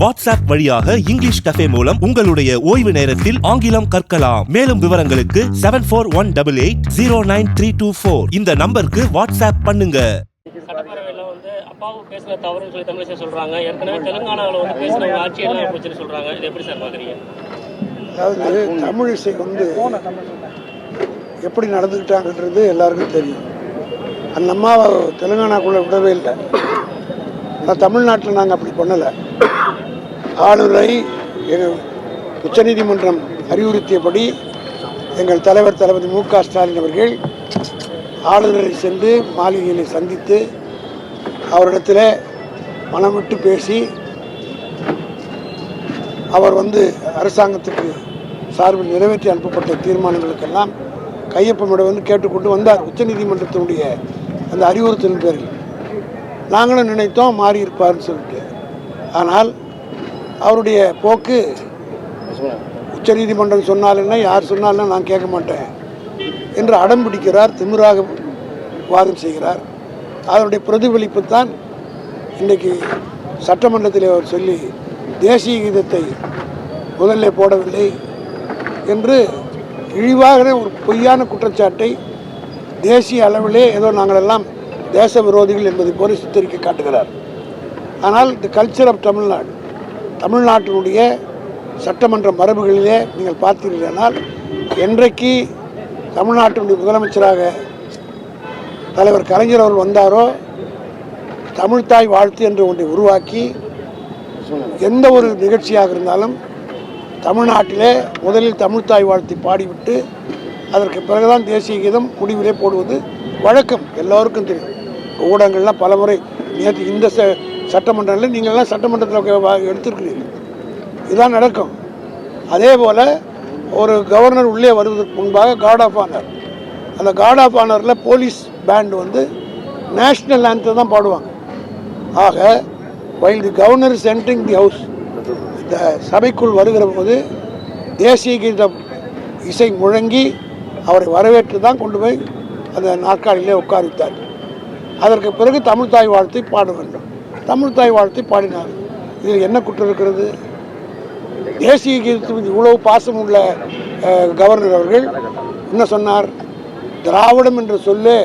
WhatsApp வழியாக English cafe மூலம் உங்களுடைய ஓய்வு நேரத்தில் ஆங்கிலம் கற்கலாம். மேலும் விவரங்களுக்கு seven four one double eight zero nine three two four இந்த நம்பருக்கு வாட்ஸ்அப் பண்ணுங்க. சட்டப்பேரவையில் வந்து அப்பாவு பேசின தவறுன்னு சொல்லி தமிழிசை சொல்றாங்க. ஏற்கனவே தெலுங்கானாவில் வந்து பேசினவங்க ஆட்சியெல்லாம் போச்சுன்னு சொல்றாங்க. இது எப்படி சார் பார்க்குறீங்க அதாவது தமிழிசை வந்து எப்படி நடந்துக்கிட்டாங்கன்றது எல்லாருக்கும் தெரியும். அந்த அம்மாவை தெலுங்கானாக்குள்ளே விடவே இல்லை. ஆனால் தமிழ்நாட்டில் நாங்கள் அப்படி பண்ணலை. ஆளுநரை எங்கள் உச்சநீதிமன்றம் அறிவுறுத்தியபடி எங்கள் தலைவர் தளபதி மு க ஸ்டாலின் அவர்கள் ஆளுநரை சென்று மாளிகையினை சந்தித்து அவரிடத்தில் மனமிட்டு பேசி அவர் வந்து அரசாங்கத்துக்கு சார்பில் நிறைவேற்றி அனுப்பப்பட்ட தீர்மானங்களுக்கெல்லாம் கையொப்பமிட வந்து கேட்டுக்கொண்டு வந்தார் உச்சநீதிமன்றத்தினுடைய அந்த அறிவுறுத்தலின் பேரில். நாங்களும் நினைத்தோம் மாறியிருப்பார்னு சொல்லிட்டு. ஆனால் அவருடைய போக்கு உச்சநீதிமன்றம் சொன்னால் என்ன யார் சொன்னாலும் நான் கேட்க மாட்டேன் என்று அடம் பிடிக்கிறார் திமிராக வாதம் செய்கிறார். அதனுடைய பிரதிபலிப்பு தான் இன்றைக்கு சட்டமன்றத்தில் அவர் சொல்லி தேசிய கீதத்தை முதல்ல போடவில்லை என்று இழிவாக ஒரு பொய்யான குற்றச்சாட்டை தேசிய அளவிலே ஏதோ நாங்களெல்லாம் தேச விரோதிகள் என்பதை போல சித்தரிக்க காட்டுகிறார். ஆனால் தி கல்ச்சர் ஆஃப் தமிழ்நாடு தமிழ்நாட்டினுடைய சட்டமன்ற மரபுகளிலே நீங்கள் பார்த்தீர்களானால் என்றைக்கு தமிழ்நாட்டினுடைய முதலமைச்சராக தலைவர் கலைஞர் அவர்கள் வந்தாரோ தமிழ்தாய் வாழ்த்து என்று ஒன்றை உருவாக்கி எந்த ஒரு நிகழ்ச்சியாக இருந்தாலும் தமிழ்நாட்டிலே முதலில் தமிழ்தாய் வாழ்த்தை பாடிவிட்டு அதற்கு பிறகுதான் தேசிய கீதம் முடிவிலே போடுவது வழக்கம். எல்லோருக்கும் தெரியும். ஊடகங்கள்லாம் பலமுறை நேற்று இந்த ச சட்டமன்றத்தில் நீங்கள்லாம் சட்டமன்றத்தில் எடுத்திருக்கிறீர்கள் இதுதான் நடக்கும். அதே போல் ஒரு கவர்னர் உள்ளே வருவதற்கு முன்பாக கார்ட் ஆஃப் ஆனர் அந்த கார்ட் ஆஃப் ஆனரில் போலீஸ் பேண்ட் வந்து நேஷ்னல் ஆந்தம் தான் பாடுவாங்க. ஆக while the governor is entering the house இந்த சபைக்குள் வருகிற போது தேசிய கீத இசை முழங்கி அவரை வரவேற்று தான் கொண்டு போய் அந்த நாற்காலியிலே உட்காரித்தார் அதற்கு பிறகு தமிழ்தாய் வாழ்த்தை பாட வேண்டும். தமிழ் தாய் வாழ்த்தை பாடினார். இதில் என்ன குற்றம் இருக்கிறது? தேசிய கீதத்து மீது இவ்வளவு பாசம் உள்ள கவர்னர் அவர்கள் என்ன சொன்னார்? திராவிடம் என்ற சொல்லே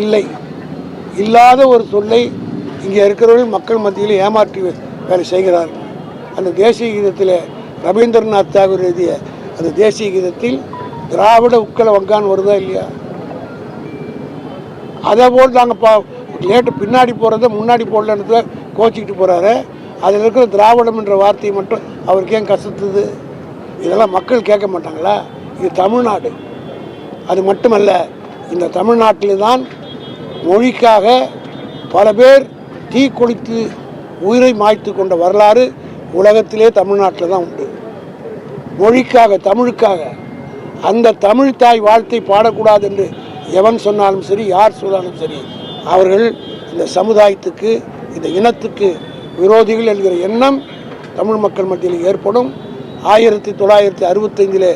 இல்லை. இல்லாத ஒரு சொல்லை இங்கே இருக்கிறவர்கள் மக்கள் மத்தியில் ஏமாற்றி வேலை செய்கிறார் அந்த தேசிய கீதத்தில் ரவீந்திரநாத் தாகூர் எழுதிய அந்த தேசிய கீதத்தில் திராவிட உக்கல வங்கான் வருதா இல்லையா? அதே போல் நாங்கள் பா லேட்டு பின்னாடி போகிறத முன்னாடி போடலன்றத கோச்சிக்கிட்டு போகிறாரு அதில் இருக்கிற திராவிடம் என்ற வார்த்தையை மட்டும் அவருக்கு ஏன் கசத்துது? இதெல்லாம் மக்கள் கேட்க மாட்டாங்களா? இது தமிழ்நாடு. அது மட்டுமல்ல இந்த தமிழ்நாட்டில் தான் மொழிக்காக பல பேர் தீ கொளித்து உயிரை மாய்த்து கொண்ட வரலாறு உலகத்திலே தமிழ்நாட்டில் தான் உண்டு. மொழிக்காக தமிழுக்காக. அந்த தமிழ் தாய் வாழ்த்தை பாடக்கூடாது என்று எவன் சொன்னாலும் சரி யார் சொன்னாலும் சரி அவர்கள் இந்த சமுதாயத்துக்கு இந்த இனத்துக்கு விரோதிகள் என்கிற எண்ணம் தமிழ் மக்கள் மத்தியில் ஏற்படும். ஆயிரத்தி தொள்ளாயிரத்தி அறுபத்தைந்தில்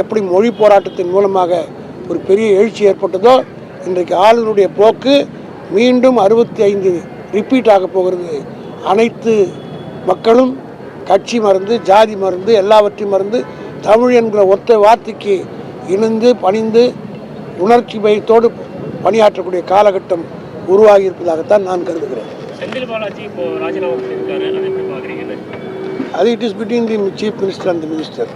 எப்படி மொழி போராட்டத்தின் மூலமாக ஒரு பெரிய எழுச்சி ஏற்பட்டதோ இன்றைக்கு ஆளுநருடைய போக்கு மீண்டும் அறுபத்தி ஐந்து ரிப்பீட் ஆக போகிறது. அனைத்து மக்களும் கட்சி மருந்து ஜாதி மருந்து எல்லாவற்றையும் மருந்து தமிழ் என்கிற ஒற்றை வார்த்தைக்கு இணைந்து பணிந்து உணர்ச்சி பயத்தோடு பணியாற்றக்கூடிய காலகட்டம் உருவாகி இருப்பதாகத்தான் நான் கருதுகிறேன். செந்தில் பாலாஜி இப்போ ராஜினாமா பண்ணியிருக்காரு. அதை எப்படி பார்க்குறீங்கன்னு அது it is between the chief minister and minister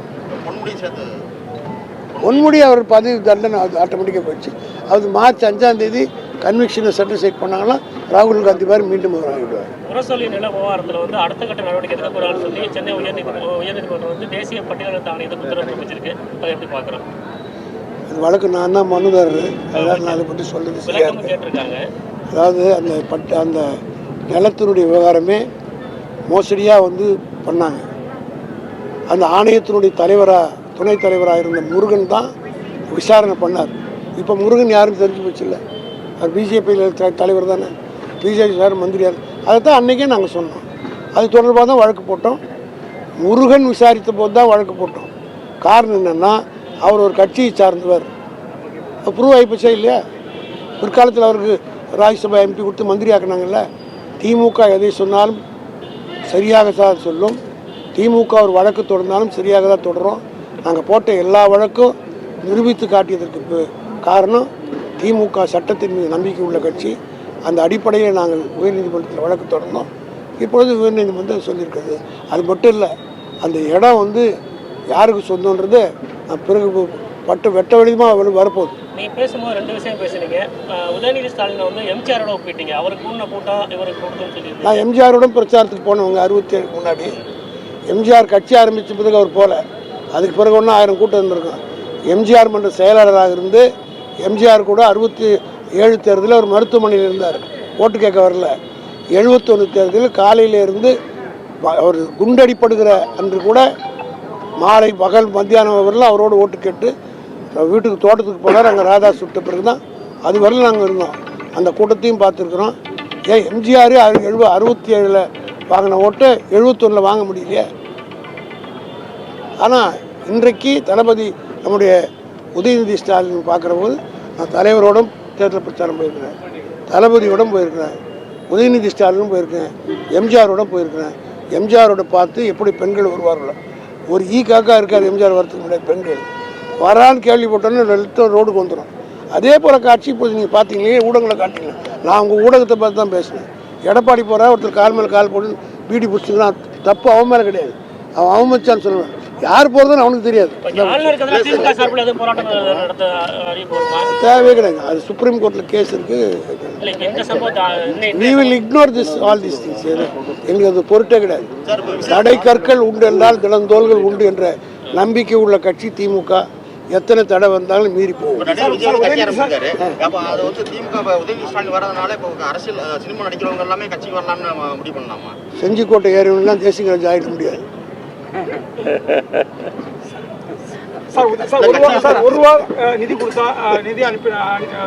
Ponmudi அவர் பதவி தண்டனை அது ஆட்டோமேட்டிக்காக போயிடுச்சு. அது மார்ச் அஞ்சாம் தேதி கன்விக்ஷனை சர்டிஃபைட் பண்ணாங்கன்னா ராகுல் காந்தி மாதிரி மீண்டும் அவர் ஆகிடுவார். முரசொலி நில விவகாரத்தில் வந்து அடுத்த கட்ட நடவடிக்கை எடுக்கக்கூடாதுன்னு சொல்லி சென்னை உயர்நீதிமன்றம் உயர்நீதிமன்றம் வந்து தேசிய பட்டியலினத்தை ஆணையத்துக்கு உத்தரவு பிறப்பிச்சிருக்கு. அதை எப்படி பார்க்குறோம்? அது வழக்கு நான் தான் மனுதாரர். அதனால் நான் அதை பற்றி சொல்லுறது சரியா விளக்கமும் இருக்கு கேட்டிருக்காங்க. அதாவது அந்த பட் அந்த நிலத்தினுடைய விவகாரமே மோசடியாக வந்து பண்ணாங்க. அந்த ஆணையத்தினுடைய தலைவராக துணைத் தலைவராக இருந்த முருகன் தான் விசாரணை பண்ணார். இப்போ முருகன் யாருன்னு தெரிஞ்சு போச்சு இல்லை. அது பிஜேபியில் தலைவர் தானே. பிஜேபி சார் மந்திரியார் அதை தான் அன்றைக்கே நாங்கள் சொன்னோம். அது தொடர்பாக தான் வழக்கு போட்டோம். முருகன் விசாரித்த போது தான் வழக்கு போட்டோம். காரணம் என்னென்னா அவர் ஒரு கட்சியை சார்ந்தவர். ப்ரூவ் ஆகிப்போச்சா இல்லையா? பிற்காலத்தில் அவருக்கு ராஜ்யசபா எம்பி கொடுத்து மந்திரி ஆக்குனாங்கல்ல. திமுக எதை சொன்னாலும் சரியாக தான் சொல்லும். திமுக ஒரு வழக்கு தொடர்ந்தாலும் சரியாக தான் தொடரும். நாங்கள் போட்ட எல்லா வழக்கும் நிரூபித்து காட்டியதற்கு காரணம் திமுக சட்டத்தின் மீது நம்பிக்கை உள்ள கட்சி. அந்த அடிப்படையில் நாங்கள் உயர்நீதிமன்றத்தில் வழக்கு தொடர்ந்தோம். இப்பொழுது உயர்நீதிமன்றம் சொல்லியிருக்கிறது. அது மட்டும் இல்லை அந்த இடம் வந்து யாருக்கு சொந்தன்றது பிறகு பட்டு வெட்ட வெளியமாக வரப்போகுது. நீங்க பேசும்போது ரெண்டு விஷயம் பேசுனீங்க. உதயநிதி ஸ்டாலினை வந்து எம்ஜிஆரோட ஒப்பிட்டீங்க. அவருக்கு முன்ன கூட்டம் இவருக்கு கூட்டம்னு சொல்லி நான் எம்ஜிஆரோட பிரச்சாரத்துக்கு போனவங்க அறுபத்தி ஏழுக்கு முன்னாடி. எம்ஜிஆர் கட்சி ஆரம்பித்த பிறகு அவர் போகல அதுக்கு பிறகு ஒன்றும் ஆயிரம் கூட்டம் இருந்திருக்கும். எம்ஜிஆர் மன்ற செயலாளராக இருந்து எம்ஜிஆர் கூட அறுபத்தி ஏழு தேர்தலில் அவர் மருத்துவமனையில் இருந்தார். ஓட்டு கேட்க வரல. எழுபத்தொன்று தேர்தலில் காலையில் இருந்து அவர் குண்டடிப்படுகிற அன்று கூட மாலை பகல் மத்தியானம் வரல அவரோட ஓட்டு கேட்டு வீட்டுக்கு தோட்டத்துக்கு போனார். அங்கே ராதா சுட்ட பிறகு தான் அது வரையில் நாங்கள் இருந்தோம். அந்த கூட்டத்தையும் பார்த்துருக்குறோம். ஏன் எம்ஜிஆர் எழுப அறுபத்தி ஏழில் வாங்கின ஓட்டை எழுபத்தொன்னில் வாங்க முடியலையே. ஆனால் இன்றைக்கு தளபதி நம்முடைய உதயநிதி ஸ்டாலின் பார்க்குற போது நான் தலைவரோடும் தேர்தல் பிரச்சாரம் போயிருக்கிறேன். தளபதியோடும் போயிருக்கிறேன். உதயநிதி ஸ்டாலினும் போயிருக்கேன் எம்ஜிஆரோட போயிருக்கிறேன். எம்ஜிஆரோட பார்த்து எப்படி பெண்கள் வருவார்களோ. ஒரு ஈ காக்கா இருக்காது எம்ஜிஆர் வரத்துக்கு முன்னாடி பெண்கள். வரான்னு கேள்விப்பட்டோன்னே லலிதம் ரோடுக்கு வந்துடும் அதே போல் காட்சி இப்போ நீங்கள் பார்த்தீங்களே ஊடகங்களை காட்டிங்க நான் உங்கள் ஊடகத்தை பார்த்து தான் பேசினேன். எடப்பாடி போகிறா ஒருத்தர் கால் மேலே கால் போட்டு பீடி பிடிச்சிங்கன்னா தப்பு அவன் மேலே கிடையாது. அவன் அவமதிச்சான்னு சொல்லுவேன். யார் போகிறதுன்னு அவனுக்கு தெரியாது. தேவையே கிடையாது. அது சுப்ரீம் கோர்ட்டில் கேஸ் இருக்குது we will ignore this all these things. எங்களுக்கு அது பொருட்டே கிடையாது. தடை கற்கள் உண்டு என்றால் தினந்தோள்கள் உண்டு என்ற நம்பிக்கை உள்ள கட்சி திமுக. எத்தனை தடை வந்தாலும் மீறி போகும். நடிகர் விஜய் ஒரு கட்சி ஆரம்பிச்சிருக்காரு. அப்போ அது வந்து திமுக இப்ப உதயநிதி ஸ்டாலின் வரதுனால இப்போ அரசியல் அஹ், சினிமா நடிக்கிறவங்க எல்லாமே கட்சிக்கு வரலாம்னு நம்ம முடிவு பண்ணலாமா? செஞ்சிக்கோட்டை ஏரியவங்களாம் தேசிய கட்சி ஆகிட முடியாது. சார் ஒரு- ரூபா நிதி கொடுத்தா நிதி அனுப்பி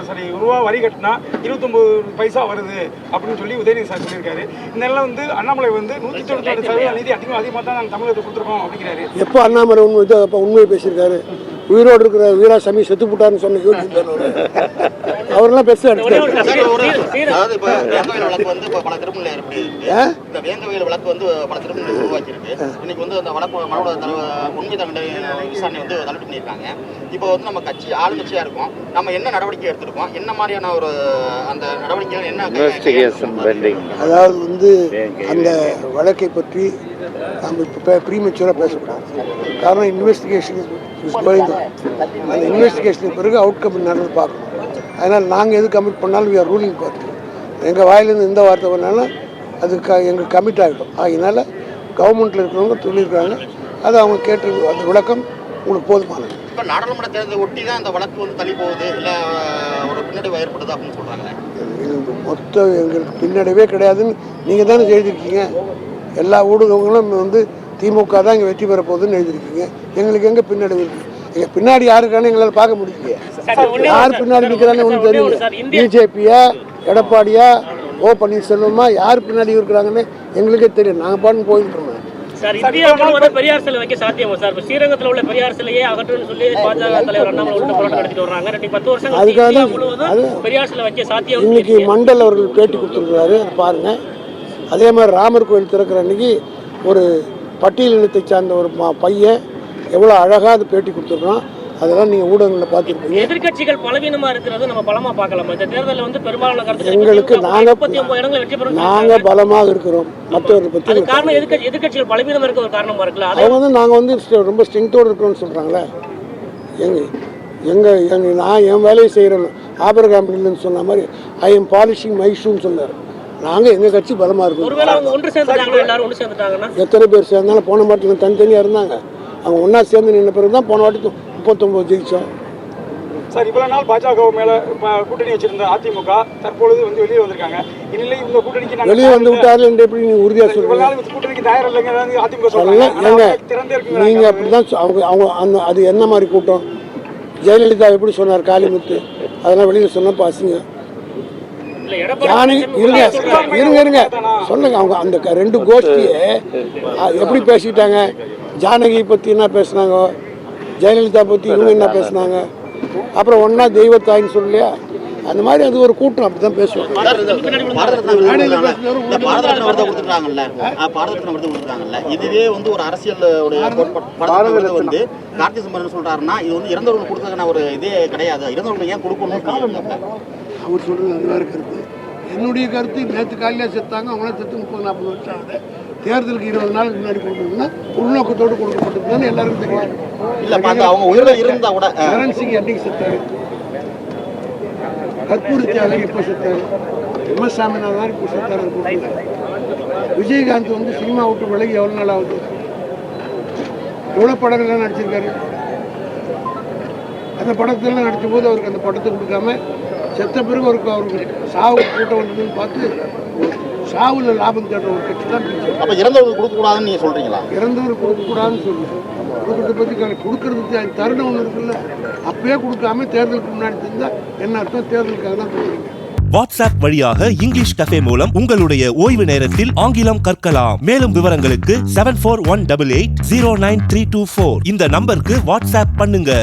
சாரி ஒரு ரூபா வரி கட்டினா இருபத்தொம்பது பைசா வருது அப்படின்னு சொல்லி உதயநிதி சார் சொல்லியிருக்காரு. நிலையில் வந்து அண்ணாமலை வந்து நூற்றி தொண்ணூற்றி சதவீதம் நிதி அதிகம் அதிகமாக தான் நாங்கள் தமிழகத்துக்கு கொடுத்துருக்கோம் அப்படிங்கிறாரு. எப்போ அண்ணாமலை உண்மை அப்போ உண்மையை பேசியிருக்காரு. உயிரோடு இருக்கிற வீராசாமி செத்து போட்டார்னு சொன்ன அவரெல்லாம் அதாவது இப்போ வந்து இப்போ பல திருமணில் ஏற்பட்டு இருக்கு. ஆ? இந்த வேங்கவேல் வழக்கு வந்து பல திருமணில் உருவாக்கியிருக்கு. இன்னைக்கு வந்து அந்த வழக்கு மனோட தலைவர் உண்மை தண்டனை விசாரணை வந்து தள்ளுபடி பண்ணியிருக்காங்க. இப்போ வந்து நம்ம கட்சி ஆளுங்கட்சியாக இருக்கோம். நம்ம என்ன நடவடிக்கை எடுத்திருக்கோம்? என்ன மாதிரியான ஒரு அந்த நடவடிக்கைகள் என்ன அதாவது வந்து அந்த வழக்கை பற்றி நம்ம இப்போ ப்ரீமெச்சூராக பேசக்கூடாது. காரணம் இன்வெஸ்டிகேஷன் கோயிங் அந்த இன்வெஸ்டிகேஷனுக்கு பிறகு அவுட்கம் என்னன்னு பார்க்கணும். அதனால் நாங்கள் எது கமிட் பண்ணாலும் வி ஆர் ரூலிங் பார்ட்டி எங்கள் வாயிலேருந்து எந்த வார்த்தை பண்ணாலும் அது க எங்களுக்கு கமிட் ஆகிடும். அதனால கவர்மெண்ட்டில் இருக்கிறவங்க சொல்லியிருக்காங்க அதை அவங்க கேட்டு அந்த விளக்கம் உங்களுக்கு போதுமானது. இப்போ நாடாளுமன்ற தேர்தலை ஒட்டி தான் அந்த வழக்கு வந்து தள்ளி போகுது. இல்லை ஒரு பின்னடைவு ஏற்படுது அப்படின்னு சொல்கிறாங்களே மொத்தம் எங்களுக்கு பின்னடைவே கிடையாதுன்னு நீங்கள் தானே எழுதியிருக்கீங்க. எல்லா ஊடகங்களும் வந்து திமுக தான் இங்கே வெற்றி பெற போகுதுன்னு எழுதியிருக்கீங்க. எங்களுக்கு எங்கே பின்னடைவு இருக்குது எங்கள் பின்னாடி யாருக்கான எங்களால் பார்க்க முடியலையே. ஒண்ணே யார் பின்னாடி நிற்கிறான்னு ஒன்றும் ஒண்ணு தெரியல. பிஜேபியா எடப்பாடியா ஓ பன்னீர்செல்வமா யார் பின்னாடி இருக்கிறாங்கன்னு எங்களுக்கே தெரியும் நாங்கள் பாட்டு போயிருக்கிறோம் சார் இந்தியாவில் வந்து பெரியார் சிலை வைக்க சாத்தியமா சார்? இப்போ ஸ்ரீரங்கத்தில் உள்ள பெரியார் சிலையே அகற்றுன்னு சொல்லி பாஜக தலைவர் அண்ணாமலை உள்ள போராட்டம் நடத்திட்டு வர்றாங்க. ரெண்டு பத்து வருஷம் கழிச்சு அதுக்காக தான் முழுவதும் அது- பெரியார் சிலை வைக்க சாத்தியம் இன்னைக்கு மண்டல் அவர்கள் பேட்டி கொடுத்துருக்காரு அதை பாருங்க. அதே மாதிரி ராமர் கோயில் திறக்கிற அன்னைக்கு ஒரு பட்டியல் இனத்தை சார்ந்த ஒரு பையன் எவ்வளோ அழகாக அது பேட்டி கொடுத்துருக்கோம் அதெல்லாம் நீங்கள் ஊடகங்களில் பார்த்துருப்பீங்க. எதிர்க்கட்சிகள் பலவீனமா இருக்கிறது நம்ம பலமா பார்க்கலாமா? இந்த தேர்தலில் வந்து பெரும்பாலான கருத்து எங்களுக்கு நாங்க- முப்பத்தி ஒன்பது இடங்கள் வெற்றி பெறும் நாங்கள் பலமாக இருக்கிறோம். மற்றவர்களை பற்றி காரணம் எதிர்க்கட்சி எதிர்க்கட்சிகள் பலவீனமா இருக்க ஒரு காரணமா இருக்குல்ல? அது அவங்க வந்து நாங்கள் வந்து ரொம்ப ஸ்ட்ரென்த்தோடு இருக்கிறோம்னு சொல்கிறாங்களே எங்க எங்கள் எங்கள் நான் என் வேலையை செய்கிறேன் ஆபரகாம் இல்லைன்னு சொன்ன மாதிரி ஐ எம் பாலிஷிங் மை ஷூன்னு சொன்னார். நாங்கள் எங்கள் கட்சி பலமாக இருக்கோம். எத்தனை பேர் சேர்ந்தாலும் போன மாட்டில் தனித்தனியாக இருந்தாங்க. அவங்க ஒன்றா சேர்ந்து நின்ன பிறகு தான் போன வாட்டி முப்பத்தொம்போது ஜெயிச்சோம். சார் இவ்வளவு நாள் பாஜக மேல கூட்டணி வச்சிருந்த அதிமுக தற்பொழுது வந்து வெளியே வந்திருக்காங்க. இந்நிலையில் இந்த கூட்டணிக்கு நாங்க வெளியே வந்து விட்டாரு என்று எப்படி நீங்கள் உறுதியாக இந்த கூட்டணிக்கு தயார் இல்லைங்க அதிமுக சொல்ல சொல்றாங்க ஆனா ஏங்க அவங்க திறந்தே இருக்குங்க. நீங்கள் அப்படி தான் அவங்க அவங்க அந்த அது என்ன மாதிரி கூட்டம்? ஜெயலலிதா எப்படி சொன்னார் காளிமுத்து? அதெல்லாம் வெளியில் சொன்னப்போ அசிங்கம். ஜானகி இருங்க இருங்க இருங்க. சொல்லுங்க அவங்க அந்த க- ரெண்டு கோஷ்டியை எப்படி பேசிக்கிட்டாங்க? ஜானகி பற்றி என்ன பேசுனாங்க? ஜெயலலிதா பற்றி இவங்க என்ன பேசுனாங்க? அப்புறம் ஒன்றா தெய்வத்தாயின்னு சொல்லலையா? அந்த மாதிரி அது ஒரு கூட்டம் அப்படி தான் பேசுவாங்க. இதுவே வந்து ஒரு அரசியல் வந்து கார்த்தி சிம்மன் என்ன சொல்றாருன்னா இது வந்து இறந்தவர்களுக்கு கொடுத்ததுக்கான ஒரு இதே கிடையாது. இறந்தவர்களுக்கு ஏன் கொடுக்கணும்னு சொல்லியிருக்காங்க. அவர் சொல்கிறது அது வேறு கருத்து என்னுடைய கருத்து நேற்று காலையில் செத்தாங்க அவங்களாம் செத்து முப்பது நாற்பது வருஷம் ஆகுது. தேர்தலுக்கு இருபது நாளுக்கு முன்னாடி கொடுக்கணும்னா உள்நோக்கத்தோடு கொடுக்கப்பட்டதுன்னு எல்லாருக்கும் தெரியும். இல்ல அவங்க உயிரோட இருந்தா கூட சரண் சிங் என்னைக்கு செத்தாரு? கற்பூரி தியாகி இப்போ செத்தாரு? எம் எஸ் சாமிநாதன் இப்போ செத்தாரு. விஜயகாந்த் வந்து சினிமா விட்டு விலகி எவ்வளோ நாள் ஆகுது? எவ்வளோ படங்கள்லாம் நடிச்சிருக்காரு? அந்த படத்தெல்லாம் நடித்த போது அவருக்கு அந்த படத்தை கொடுக்காம செத்த பிறகு அவருக்கு அவருக்கு சாவு கூட்டம் வந்ததுன்னு பார்த்து ஒரு சாவுல லாபம் தேடுற ஒரு கட்சி தான் அப்ப இறந்தவர்களுக்கு கொடுக்க கூடாதுன்னு நீங்க சொல்றீங்களா? இறந்தவர் கொடுக்கக்கூடாதுன்னு சொல்லுது கொடுக்கறத பற்றி கொடுக்கறதுக்கு அது தருணம் ஒன்று இருக்குல்ல. அப்பயே கொடுக்காம தேர்தலுக்கு முன்னாடி தெரிஞ்சால் என்ன அர்த்தம்? தேர்தலுக்காக தான் கொடுக்குறீங்க வாட்ஸ்அப் வழியாக இங்கிலீஷ் கஃபே மூலம் உங்களுடைய ஓய்வு நேரத்தில் ஆங்கிலம் கற்கலாம். மேலும் விவரங்களுக்கு seven four one double eight zero nine three two four இந்த நம்பருக்கு வாட்ஸ்அப் பண்ணுங்க.